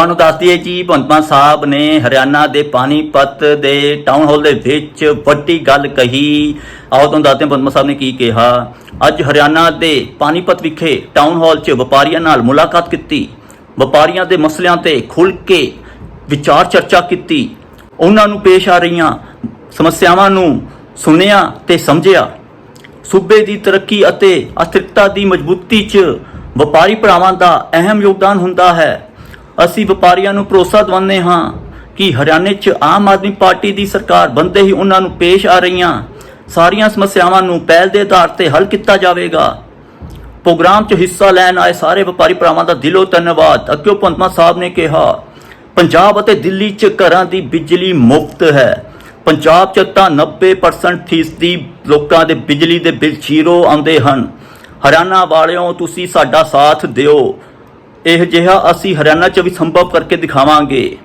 ਤੁਹਾਨੂੰ ਦੱਸ ਦਈਏ ਜੀ ਭੰਤਮਾ ਸਾਹਿਬ ਨੇ ਹਰਿਆਣਾ ਦੇ ਪਾਣੀਪਤ ਦੇ ਟਾਊਨ ਹਾਲ ਦੇ ਵਿੱਚ ਵੱਡੀ ਗੱਲ ਕਹੀ। ਆਓ ਤੁਹਾਨੂੰ ਦੱਸਦੇ ਹਾਂ ਭਗਵੰਤ ਸਾਹਿਬ ਨੇ ਕੀ ਕਿਹਾ। ਅੱਜ ਹਰਿਆਣਾ ਦੇ ਪਾਣੀਪਤ ਵਿਖੇ ਟਾਊਨ ਹਾਲ 'ਚ ਵਪਾਰੀਆਂ ਨਾਲ ਮੁਲਾਕਾਤ ਕੀਤੀ। ਵਪਾਰੀਆਂ ਦੇ ਮਸਲਿਆਂ ਤੇ ਖੁੱਲ੍ਹ ਕੇ ਵਿਚਾਰ ਚਰਚਾ ਕੀਤੀ। ਉਹਨਾਂ ਨੂੰ ਪੇਸ਼ ਆ ਰਹੀਆਂ ਸਮੱਸਿਆਵਾਂ ਨੂੰ ਸੁਣਿਆ ਤੇ ਸਮਝਿਆ। ਸੂਬੇ ਦੀ ਤਰੱਕੀ ਅਤੇ ਅਸਥਿਰਤਾ ਦੀ ਮਜ਼ਬੂਤੀ 'ਚ ਵਪਾਰੀ ਭਰਾਵਾਂ ਦਾ ਅਹਿਮ ਯੋਗਦਾਨ ਹੁੰਦਾ ਹੈ। ਅਸੀਂ ਵਪਾਰੀਆਂ ਨੂੰ ਭਰੋਸਾ ਦਿਵਾਉਂਦੇ ਹਾਂ ਕਿ ਹਰਿਆਣੇ 'ਚ ਆਮ ਆਦਮੀ ਪਾਰਟੀ ਦੀ ਸਰਕਾਰ ਬੰਦੇ ਹੀ ਉਹਨਾਂ ਨੂੰ ਪੇਸ਼ ਆ ਰਹੀਆਂ ਸਾਰੀਆਂ ਸਮੱਸਿਆਵਾਂ ਨੂੰ ਪਹਿਲ ਦੇ ਆਧਾਰ ਤੇ ਹੱਲ ਕੀਤਾ ਜਾਵੇਗਾ। ਪ੍ਰੋਗਰਾਮ 'ਚ ਹਿੱਸਾ ਲੈਣ ਆਏ ਸਾਰੇ ਵਪਾਰੀ ਭਰਾਵਾਂ ਦਾ ਦਿਲੋਂ ਧੰਨਵਾਦ। ਅੱਗੇ ਪੰਤਮਾ ਸਾਹਿਬ ਨੇ ਕਿਹਾ, ਪੰਜਾਬ ਅਤੇ ਦਿੱਲੀ 'ਚ ਘਰਾਂ ਦੀ ਬਿਜਲੀ ਮੁਫਤ ਹੈ। ਪੰਜਾਬ 'ਚ ਤਾਂ 90% ਫੀਸਦੀ ਲੋਕਾਂ ਦੇ ਬਿਜਲੀ ਦੇ ਬਿੱਲ ਜ਼ੀਰੋ ਆਉਂਦੇ ਹਨ। ਹਰਿਆਣਾ ਵਾਲਿਓ, ਤੁਸੀਂ ਸਾਡਾ ਸਾਥ ਦਿਓ। ਇਹ ਜਿਹਾ ਅਸੀਂ ਹਰਿਆਣਾ 'ਚ ਵੀ ਸੰਭਵ ਕਰਕੇ ਦਿਖਾਵਾਂਗੇ।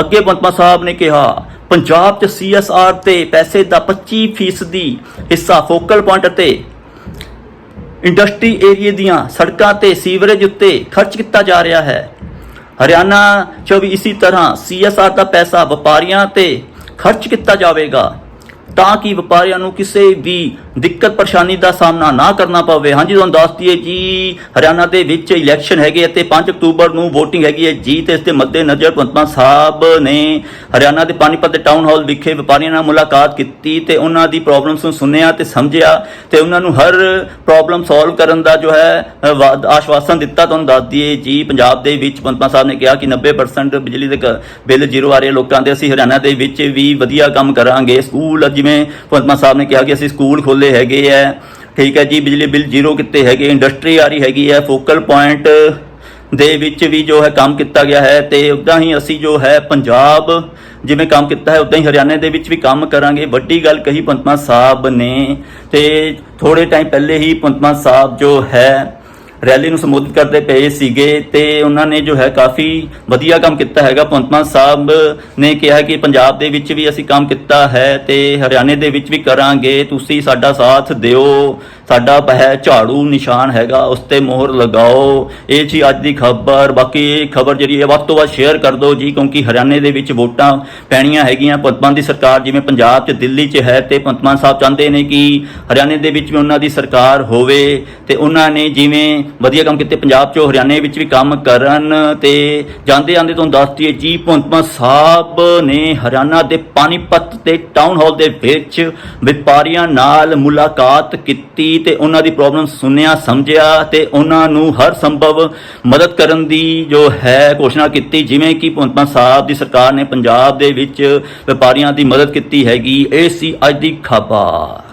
ਅੱਗੇ ਪੰਤਮਾ ਸਾਹਿਬ ਨੇ ਕਿਹਾ, ਪੰਜਾਬ 'ਚ ਸੀਐਸਆਰ ਤੇ ਪੈਸੇ ਦਾ 25% ਹਿੱਸਾ ਫੋਕਲ ਪੁਆਇੰਟ 'ਤੇ ਇੰਡਸਟਰੀ ਏਰੀਏ ਦੀਆਂ ਸੜਕਾਂ ਤੇ ਸੀਵਰੇਜ ਉੱਤੇ ਖਰਚ ਕੀਤਾ ਜਾ ਰਿਹਾ ਹੈ। ਹਰਿਆਣਾ 'ਚ ਵੀ ਇਸੇ ਤਰ੍ਹਾਂ ਸੀਐਸਆਰ ਦਾ ਪੈਸਾ ਵਪਾਰੀਆਂ ਤੇ ਖਰਚ ਕੀਤਾ ਜਾਵੇਗਾ। ਤਾਂ ਕਿ ਵਪਾਰੀਆਂ ਨੂੰ ਕਿਸੇ ਵੀ ਦਿੱਕਤ ਪਰੇਸ਼ਾਨੀ ਦਾ ਸਾਹਮਣਾ ਨਾ ਕਰਨਾ ਪਵੇ। ਹਾਂਜੀ, ਤੁਹਾਨੂੰ ਦੱਸ ਦਈਏ ਜੀ, ਹਰਿਆਣਾ ਦੇ ਵਿੱਚ ਇਲੈਕਸ਼ਨ ਹੈਗੇ ਅਤੇ 5 ਅਕਤੂਬਰ ਨੂੰ VOTING ਹੈਗੀ ਹੈ ਜੀ ਤੇ ਇਸ ਦੇ ਮੱਦੇਨਜ਼ਰ ਪੰਤਮਾ ਸਾਹਿਬ ਨੇ ਹਰਿਆਣਾ ਦੇ ਪਾਣੀਪਤ ਦੇ ਟਾਊਨ ਹਾਲ ਵਿਖੇ ਵਪਾਰੀਆਂ ਨਾਲ ਮੁਲਾਕਾਤ ਕੀਤੀ ਤੇ ਉਹਨਾਂ ਦੀ ਪ੍ਰੋਬਲਮਸ ਨੂੰ ਸੁਣਿਆ ਤੇ ਸਮਝਿਆ ਤੇ ਉਹਨਾਂ ਨੂੰ ਹਰ ਪ੍ਰੋਬਲਮ ਸੋਲਵ ਕਰਨ ਦਾ ਜੋ ਹੈ ਵਾ- ਆਸ਼ਵਾਸਨ ਦਿੱਤਾ। ਤੁਹਾਨੂੰ ਦੱਸ ਦਈਏ ਜੀ, ਪੰਜਾਬ ਦੇ ਵਿੱਚ ਪੰਤਮਾ ਸਾਹਿਬ ਨੇ ਕਿਹਾ ਕਿ 90% ਬਿਜਲੀ ਦੇ ਕ- ਬਿੱਲ ਜ਼ੀਰੋ ਆ ਰਹੇ ਲੋਕਾਂ ਦੇ। ਅਸੀਂ ਹਰਿਆਣਾ ਦੇ ਵਿੱਚ ਵੀ ਵਧੀਆ ਕੰਮ ਕਰਾਂਗੇ। ਸਕੂਲ ਜਿਵੇਂ ਪੰਤਮਾ ਸਾਹਿਬ ਨੇ ਕਿਹਾ ਕਿ ਅਸੀਂ ਸਕੂਲ ਖੋਲੇ ਹੈਗੇ ਆ, ਠੀਕ ਹੈ ਜੀ, ਬਿਜਲੀ ਬਿੱਲ ਜ਼ੀਰੋ ਕਿਤੇ ਹੈਗੇ, ਇੰਡਸਟਰੀ ਆ ਰਹੀ ਹੈਗੀ ਹੈ, ਫੋਕਲ ਪੁਆਇੰਟ ਦੇ ਵਿੱਚ ਵੀ ਜੋ ਹੈ ਕੰਮ ਕੀਤਾ ਗਿਆ ਹੈ ਤੇ ਉਦਾਂ ਹੀ ਅਸੀਂ ਜੋ ਹੈ ਪੰਜਾਬ ਜਿਵੇਂ ਕੰਮ ਕੀਤਾ ਹੈ, ਉਦਾਂ ਹੀ ਹਰਿਆਣੇ ਦੇ ਵਿੱਚ ਵੀ ਕੰਮ ਕਰਾਂਗੇ। ਵੱਡੀ ਗੱਲ ਕਹੀ ਪੰਤਮਾ ਸਾਹਿਬ ਨੇ ਤੇ ਥੋੜੇ ਟਾਈਮ ਪਹਿਲੇ ਹੀ ਪੰਤਮਾ ਸਾਹਿਬ ਜੋ ਹੈ ਰੈਲੀ ਨੂੰ ਸੰਬੋਧਿਤ ਕਰਦੇ ਪਏ ਸੀਗੇ ਤੇ ਉਹਨਾਂ ਨੇ ਜੋ ਹੈ ਕਾਫੀ ਵਧੀਆ ਕੰਮ ਕੀਤਾ ਹੈਗਾ। ਪੰਤਮਾ ਸਾਹਿਬ ਨੇ ਕਿਹਾ ਕਿ ਪੰਜਾਬ ਦੇ ਵਿੱਚ ਵੀ ਅਸੀਂ ਕੰਮ ਕੀਤਾ ਹੈ ਤੇ ਹਰਿਆਣੇ ਦੇ ਵਿੱਚ ਵੀ ਕਰਾਂਗੇ। ਤੁਸੀਂ ਸਾਡਾ ਸਾਥ ਦਿਓ। ਸਾਡਾ ਹੈ ਝਾੜੂ ਨਿਸ਼ਾਨ ਹੈਗਾ, ਉਸ ਤੇ ਮੋਹਰ ਲਗਾਓ। ਇਹ ਜੀ ਅੱਜ ਦੀ ਖਬਰ, ਬਾਕੀ ਇਹ ਖਬਰ ਜਿਹੜੀ ਹੈ, ਵੱਧ ਤੋਂ ਵੱਧ ਸ਼ੇਅਰ ਕਰ ਦਿਓ ਜੀ, ਕਿਉਂਕਿ ਹਰਿਆਣੇ ਦੇ ਵਿੱਚ ਵੋਟਾਂ ਪੈਣੀਆਂ ਹੈਗੀਆਂ। ਪੰਤਮਾਨ ਦੀ ਸਰਕਾਰ ਜਿਵੇਂ ਪੰਜਾਬ 'ਚ, ਦਿੱਲੀ 'ਚ ਹੈ ਤੇ ਪੰਤਮਾਨ ਸਾਹਿਬ ਚਾਹੁੰਦੇ ਨੇ ਕਿ ਹਰਿਆਣੇ ਦੇ ਵਿੱਚ ਵੀ ਉਹਨਾਂ ਦੀ ਸਰਕਾਰ ਹੋਵੇ ਤੇ ਉਹਨਾਂ ਨੇ ਜਿਵੇਂ ਵਧੀਆ ਕੰਮ ਕੀਤੇ ਪੰਜਾਬ 'ਚ ਹਰਿਆਣੇ ਵਿੱਚ ਵੀ ਕੰਮ ਕਰਨ ਤੇ ਜਾਂਦੇ ਆਂਦੇ ਤੋਂ ਦੱਸ ਦਈਏ ਜੀ ਪੰਤਮਾ ਸਾਹਿਬ ਨੇ ਹਰਿਆਣਾ ਦੇ ਪਾਣੀਪਤ ਤੇ ਟਾਊਨ ਹਾਲ ਦੇ ਵਿੱਚ ਵਪਾਰੀਆਂ ਨਾਲ ਮੁਲਾਕਾਤ ਕੀਤੀ ਤੇ ਉਹਨਾਂ ਦੀ ਪ੍ਰੋਬਲਮ ਸੁਣਿਆ, ਸਮਝਿਆ ਤੇ ਉਹਨਾਂ ਨੂੰ ਹਰ ਸੰਭਵ ਮਦਦ ਕਰਨ ਦੀ ਜੋ ਹੈ ਘੋਸ਼ਣਾ ਕੀਤੀ। ਜਿਵੇਂ ਕਿ ਭਗਵੰਤ ਮਾਨ ਸਾਹਿਬ ਦੀ ਸਰਕਾਰ ਨੇ ਪੰਜਾਬ ਦੇ ਵਿੱਚ ਵਪਾਰੀਆਂ ਦੀ ਮਦਦ ਕੀਤੀ ਹੈਗੀ। ਇਹ ਸੀ ਅੱਜ ਦੀ ਖਬਰ।